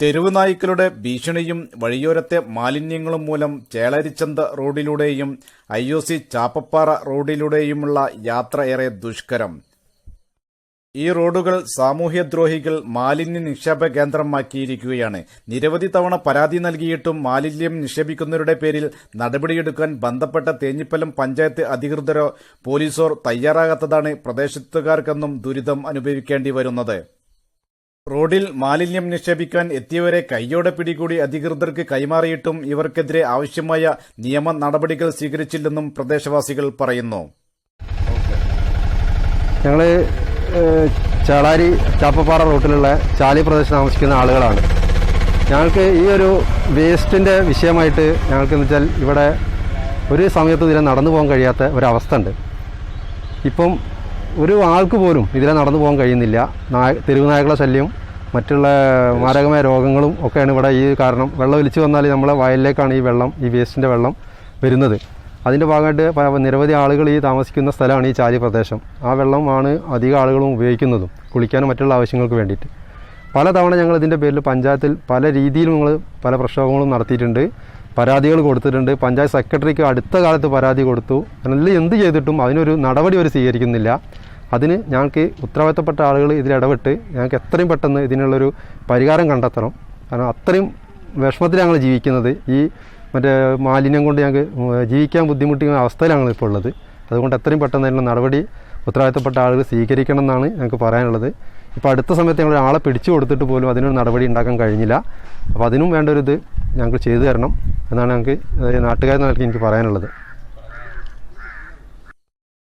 തെരുവ് നായ്ക്കളുടെ ഭീഷണിയും വഴിയോരത്തെ മാലിന്യങ്ങളും മൂലം ചേളരിച്ചന്ത റോഡിലൂടെയും ഐ ഒ സി ചാപ്പപ്പാറ റോഡിലൂടെയുമുള്ള യാത്ര ഏറെ ദുഷ്കരം. ഈ റോഡുകൾ സാമൂഹ്യദ്രോഹികൾ മാലിന്യ നിക്ഷേപ കേന്ദ്രമാക്കിയിരിക്കുകയാണ്. നിരവധി തവണ പരാതി നൽകിയിട്ടും മാലിന്യം നിക്ഷേപിക്കുന്നവരുടെ പേരിൽ നടപടിയെടുക്കാൻ ബന്ധപ്പെട്ട തേഞ്ഞിപ്പലം പഞ്ചായത്ത് അധികൃതരോ പോലീസോ തയ്യാറാകാത്തതാണ് പ്രദേശത്തുകാർക്കെന്നും ദുരിതം അനുഭവിക്കേണ്ടി വരുന്നത്. റോഡിൽ മാലിന്യം നിക്ഷേപിക്കാൻ എത്തിയവരെ കൈയോടെ പിടികൂടി അധികൃതർക്ക് കൈമാറിയിട്ടും ഇവർക്കെതിരെ ആവശ്യമായ നിയമ നടപടികൾ സ്വീകരിച്ചില്ലെന്നും പ്രദേശവാസികൾ പറയുന്നു. ഞങ്ങൾ ചേളാരി ചാപ്പപ്പാറ റൂട്ടിലുള്ള ചാലി പ്രദേശത്ത് താമസിക്കുന്ന ആളുകളാണ്. ഞങ്ങൾക്ക് ഈ ഒരു വേസ്റ്റിന്റെ വിഷയമായിട്ട് ഞങ്ങൾക്ക് എന്ന് വെച്ചാൽ ഇവിടെ ഒരു സമയത്ത് ഇതിനെ നടന്നു പോകാൻ കഴിയാത്ത ഒരവസ്ഥ ഉണ്ട്. ഇപ്പം ഒരു ആൾക്ക് പോലും ഇതിലെ നടന്നു പോകാൻ കഴിയുന്നില്ല. നായ തെരുവ് നായകളെ ശല്യം മറ്റുള്ള മാരകമായ രോഗങ്ങളും ഒക്കെയാണ് ഇവിടെ ഈ കാരണം. വെള്ളം ഒലിച്ചു വന്നാൽ നമ്മളെ വയലിലേക്കാണ് ഈ വെള്ളം ഈ വേസ്റ്റിന്റെ വെള്ളം വരുന്നത്. അതിന്റെ ഭാഗമായിട്ട് നിരവധി ആളുകൾ ഈ താമസിക്കുന്ന സ്ഥലമാണ് ഈ ചാലി പ്രദേശം. ആ വെള്ളമാണ് അധികം ആളുകളും ഉപയോഗിക്കുന്നതും കുളിക്കാനും മറ്റുള്ള ആവശ്യങ്ങൾക്ക് വേണ്ടിയിട്ട്. പല തവണ ഞങ്ങൾ ഇതിന്റെ പേരിൽ പഞ്ചായത്തിൽ പല രീതിയിലും ഞങ്ങൾ പല പ്രക്ഷോഭങ്ങളും നടത്തിയിട്ടുണ്ട്. പരാതികൾ കൊടുത്തിട്ടുണ്ട്. പഞ്ചായത്ത് സെക്രട്ടറിക്ക് അടുത്ത കാലത്ത് പരാതി കൊടുത്തു. നല്ല എന്ത് ചെയ്തിട്ടും അതിനൊരു നടപടി അവർ സ്വീകരിക്കുന്നില്ല. അതിന് ഞങ്ങൾക്ക് ഉത്തരവാദിത്തപ്പെട്ട ആളുകൾ ഇതിൽ ഇടപെട്ട് ഞങ്ങൾക്ക് എത്രയും പെട്ടെന്ന് ഇതിനുള്ളൊരു പരിഹാരം കണ്ടെത്തണം. കാരണം അത്രയും വിഷമത്തിൽ ഞങ്ങൾ ജീവിക്കുന്നത് ഈ മറ്റേ മാലിന്യം കൊണ്ട് ഞങ്ങൾക്ക് ജീവിക്കാൻ ബുദ്ധിമുട്ടിക്കുന്ന അവസ്ഥയിലാണ് ഇപ്പോൾ ഉള്ളത്. അതുകൊണ്ട് എത്രയും പെട്ടെന്ന് അതിനുള്ള നടപടി ഉത്തരവാദിത്തപ്പെട്ട ആളുകൾ സ്വീകരിക്കണം എന്നാണ് ഞങ്ങൾക്ക് പറയാനുള്ളത്. ഇപ്പോൾ അടുത്ത സമയത്ത് ഞങ്ങൾ ആളെ പിടിച്ചു കൊടുത്തിട്ട് പോലും അതിനൊരു നടപടി ഉണ്ടാക്കാൻ കഴിഞ്ഞില്ല. അപ്പോൾ അതിനും വേണ്ട ഒരു ഇത് ഞങ്ങൾക്ക് ചെയ്തു തരണം എന്നാണ് ഞങ്ങൾക്ക് നാട്ടുകാരെന്ന നിലയ്ക്ക് എനിക്ക് പറയാനുള്ളത്.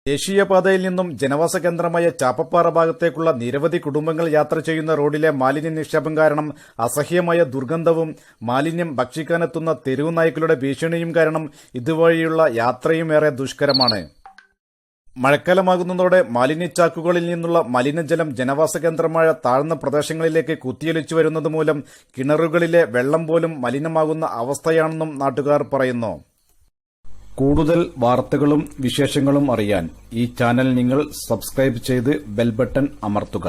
ദേശീയപാതയിൽ നിന്നും ജനവാസ കേന്ദ്രമായ ചാപ്പപ്പാറ ഭാഗത്തേക്കുള്ള നിരവധി കുടുംബങ്ങൾ യാത്ര ചെയ്യുന്ന റോഡിലെ മാലിന്യ നിക്ഷേപം കാരണം അസഹ്യമായ ദുർഗന്ധവും മാലിന്യം ഭക്ഷിക്കാനെത്തുന്ന തെരുവ് നായ്ക്കളുടെ ഭീഷണിയും കാരണം ഇതുവഴിയുള്ള യാത്രയും ഏറെ ദുഷ്കരമാണ്. മഴക്കാലമാകുന്നതോടെ മാലിന്യച്ചാക്കുകളിൽ നിന്നുള്ള മലിനജലം ജനവാസ കേന്ദ്രമായ താഴ്ന്ന പ്രദേശങ്ങളിലേക്ക് കുത്തിയൊലിച്ചു വരുന്നതുമൂലം കിണറുകളിലെ വെള്ളം പോലും മലിനമാകുന്ന അവസ്ഥയാണെന്നും നാട്ടുകാർ പറയുന്നു. കൂടുതൽ വാർത്തകളും വിശേഷങ്ങളും അറിയാൻ ഈ ചാനൽ നിങ്ങൾ സബ്സ്ക്രൈബ് ചെയ്ത് ബെൽബട്ടൺ അമർത്തുക.